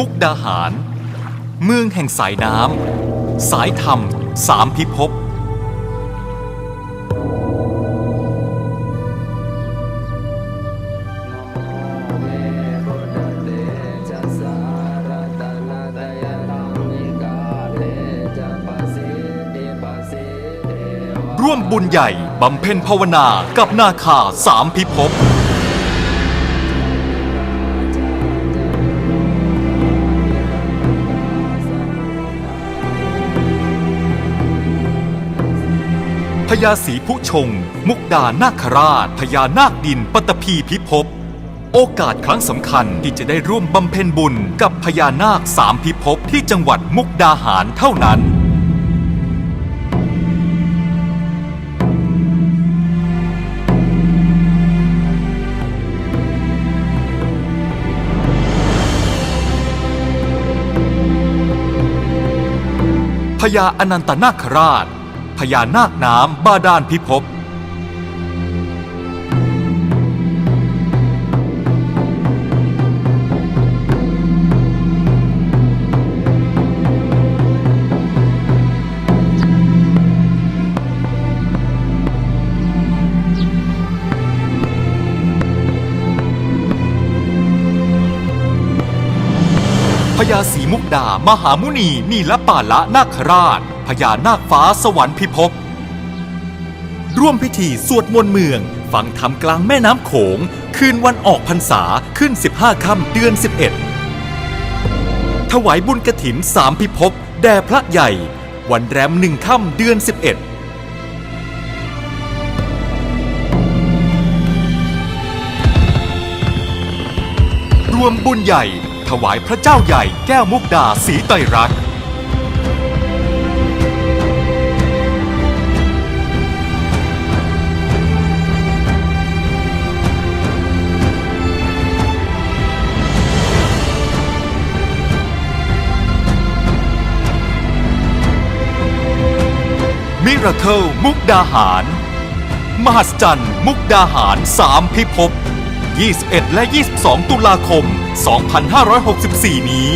มุกดาหาร เมืองแห่งสายน้ำ สายธรรมสามพิภพ ร่วมบุญใหญ่บำเพ็ญภาวนากับนาคาสามพิภพ พญาศรีผู้ชง มุกดานาคราชพญานาคดินปัตตภีพิภพโอกาสครั้งสำคัญที่จะได้ร่วมบำเพ็ญบุญกับพญานาคสามพิภพที่จังหวัดมุกดาหารเท่านั้น พญาอนันตนาคราช พญานาคน้ำบาดาลพิภพพญาศรีมุกดามหามุนีนีละป่าละนาคราช พญานาคฟ้าสวรรค์พิภพ ร่วมพิธีสวดมนต์เมืองฟังธรรมกลางแม่น้ำโขง คืนวันออกพรรษาขึ้น 15 ค่ำเดือน 11 ถวายบุญกระถินสามพิภพ แด่พระใหญ่ วันแรมหนึ่งค่ำเดือน 11รวมบุญใหญ่ ถวายพระเจ้าใหญ่แก้วมุกดาสีไตรรัก ราเคิลมุกดาหาร มหัศจรรย์มุกดาหารสามพิภพ21 และ 22 ตุลาคม 2564 นี้